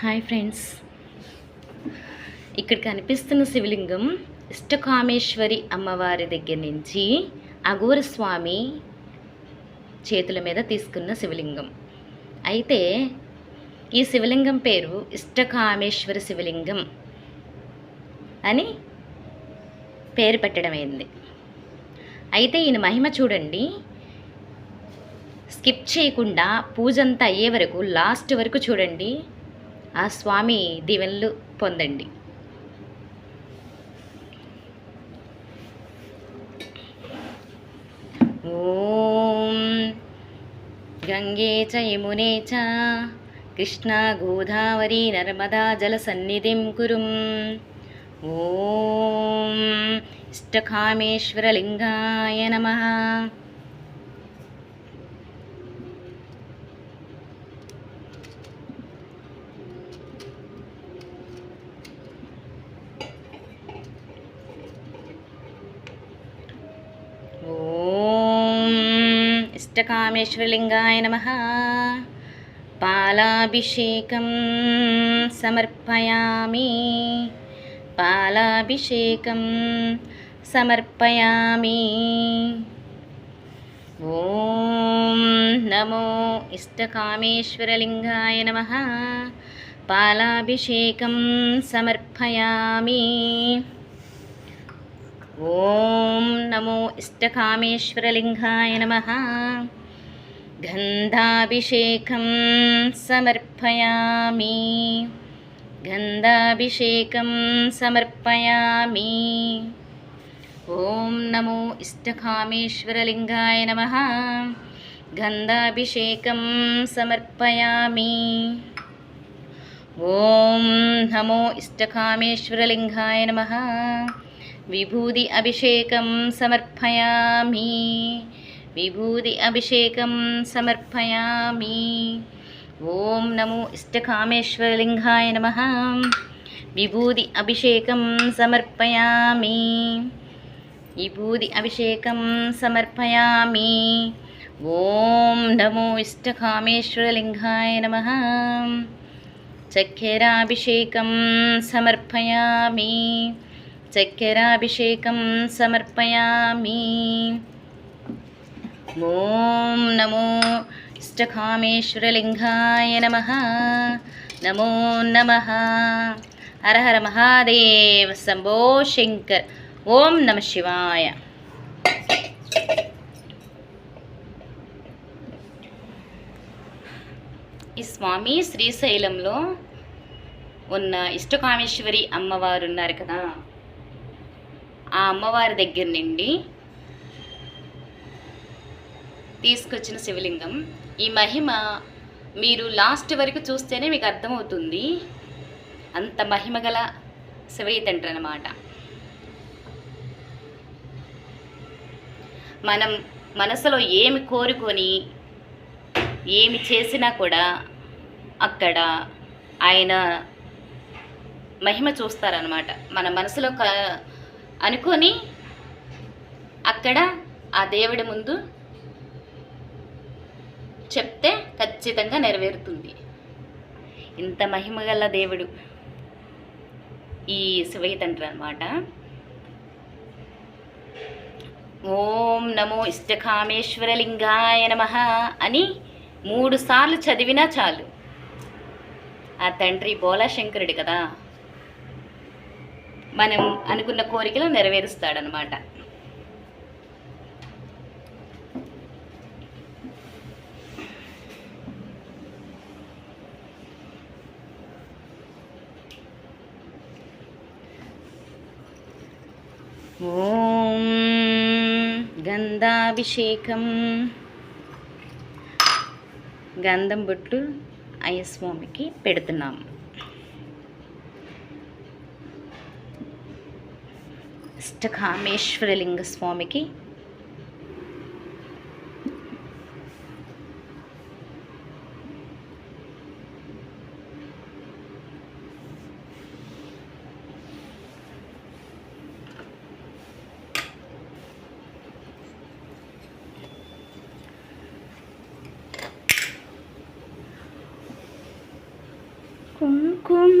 Hi friends. ఇక్కడ కనిపిస్తున్న శివలింగం ఇష్టకామేశ్వరి అమ్మవారి దగ్గర నుంచి అఘోర స్వామి చేతుల మీద తీసుకున్న శివలింగం. అయితే ఈ శివలింగం పేరు ఇష్టకామేశ్వర శివలింగం అని పేరు పెట్టడమైంది. అయితే ఈయన మహిమ చూడండి. స్కిప్ చేయకుండా పూజ అంతా అయ్యే వరకు లాస్ట్ వరకు చూడండి. ఆ స్వామి దీవెనలు పొందండి. ఓం గంగే చ యమునే చ కృష్ణా గోదావరి నర్మదా జలసన్నిధిం కురుం. ఓం ఇష్టకామేశ్వరలింగాయ నమ. ఓం ఇష్టకామేశ్వరలింగాయ నమ. పాలాభిషేకం సమర్పయామి. పాలాభిషేకం సమర్పయామి. ఓం నమో ఇష్టకామేశ్వరలింగాయ నమ. పాలాభిషేకం సమర్పయామి. ఓం నమో ఇష్టకామేశ్వరలింగాయ నమ. గంధాభిషేకం సమర్పయామి. గంధాభిషేకం సమర్పయామి. ఓం నమో ఇష్టకామేశ్వరలింగాయ నమ. గంధాభిషేకం సమర్పయామి. ఓం నమో ఇష్టకామేశ్వరలింగాయ నమ. విభూది అభిషేకం సమర్పయామి. విభూది అభిషేకం సమర్పయామి. ఓం నమో ఇష్టకామేశ్వరలింగాయ నమ. విభూది అభిషేకం సమర్పయామి. విభూది అభిషేకం సమర్పయామి. ఓం నమో ఇష్టకామేశ్వరలింగాయ నమ. చక్కెరాభిషేకం సమర్పయామి. చక్కెరాభిషేకం సమర్పయామి. ఓం నమో ఇష్టకామేశ్వరలింగాయ నమ. నమో నమ. హర హర మహాదేవ శంభో శంకర్. ఓం నమ శివాయ. ఈ స్వామి శ్రీశైలంలో ఉన్న ఇష్టకామేశ్వరి అమ్మవారు ఉన్నారు కదా. ఆ అమ్మవారి దగ్గర నుండి తీసుకొచ్చిన శివలింగం. ఈ మహిమ మీరు లాస్ట్ వరకు చూస్తేనే మీకు అర్థమవుతుంది. అంత మహిమ గల శివయ్య అనమాట మనం మనసులో ఏమి కోరుకొని ఏమి చేసినా కూడా అక్కడ ఆయన మహిమ చూస్తారనమాట మన మనసులో క అనుకొని అక్కడ ఆ దేవుడి ముందు చెప్తే ఖచ్చితంగా నెరవేరుతుంది. ఇంత మహిమ గల దేవుడు ఈ శివయ్య తండ్రి అనమాట ఓం నమో ఇష్టకామేశ్వరలింగాయ నమ అని మూడు సార్లు చదివినా చాలు. ఆ తండ్రి బోలాశంకరుడు కదా. మనం అనుకున్న కోరికలు నెరవేరుస్తాడనమాట. ఓం గంధాభిషేకం. గంధం బొట్లు అయ్యస్వామికి పెడుతున్నాము అష్టకామేశ్వరలింగ స్వామికి కుంకుమ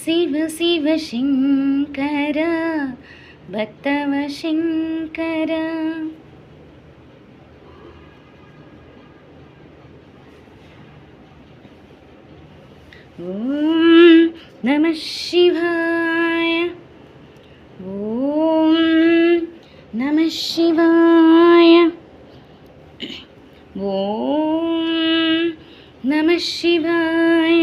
சிவ சிவ சங்கர பக்தவ சங்கர. ஓம் நம சிவாய ஓம் நம சிவாய. ஓம் நம சிவாய.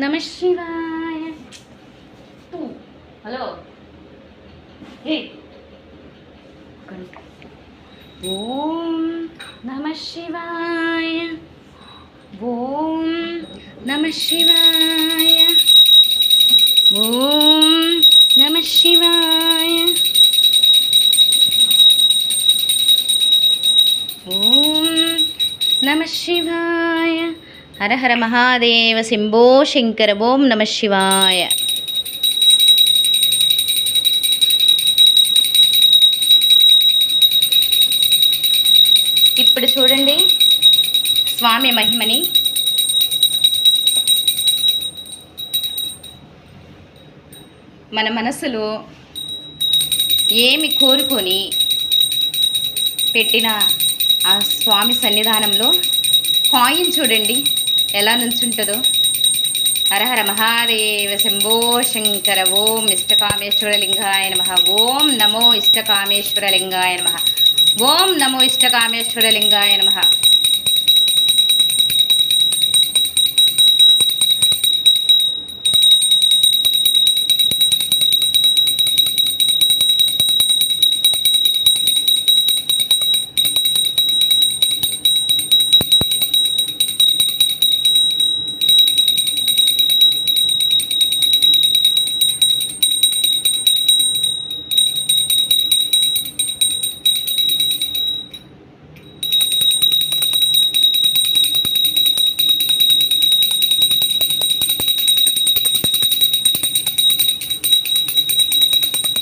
नम शिवाय। तू हेलो हे। ओम नम शिवाय। ओम नम शिवाय। ओम नम शिवाय। ओम नम शिवाय। హర మహాదేవ శంభో శంకర ఓం నమ శివాయ. ఇప్పుడు చూడండి స్వామి మహిమని. మన మనసులో ఏమి కోరుకొని పెట్టిన ఆ స్వామి సన్నిధానంలో కాయిన్ చూడండి. ఎలా నుంచుంటుందో హరహర మహాదేవ శంభో శంకర ఓం ఇష్టకామేశ్వర లింగాయ నమ. ఓం నమో ఇష్టకామేశ్వర లింగాయ నమ. ఓం నమో ఇష్టకామేశ్వర లింగాయ నమ.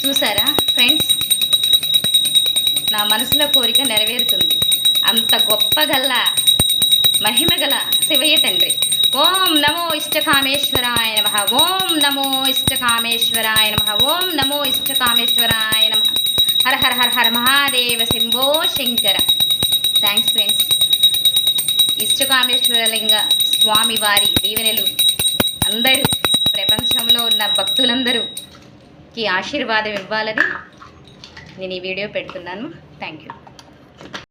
చూసారా ఫ్రెండ్స్? నా మనసులో కోరిక నెరవేరుతుంది. అంత గొప్ప గల్ల మహిమ గల శివయ్య తండ్రి. ఓం నమో ఇష్టకామేశ్వరాయ నమ. ఓం నమో ఇష్టకామేశ్వరాయ నమ. ఓం నమో ఇష్టకామేశ్వరాయ నమ. హర హర హర హర మహాదేవ శంభో శంకర. థ్యాంక్స్ ఫ్రెండ్స్ ఇష్టకామేశ్వరలింగ స్వామి వారి దీవెనలు అందరూ ప్రపంచంలో ఉన్న భక్తులందరూ ఆశీర్వాదం ఇవ్వాలని నేను ఈ వీడియో పెడుతున్నాను. Thank you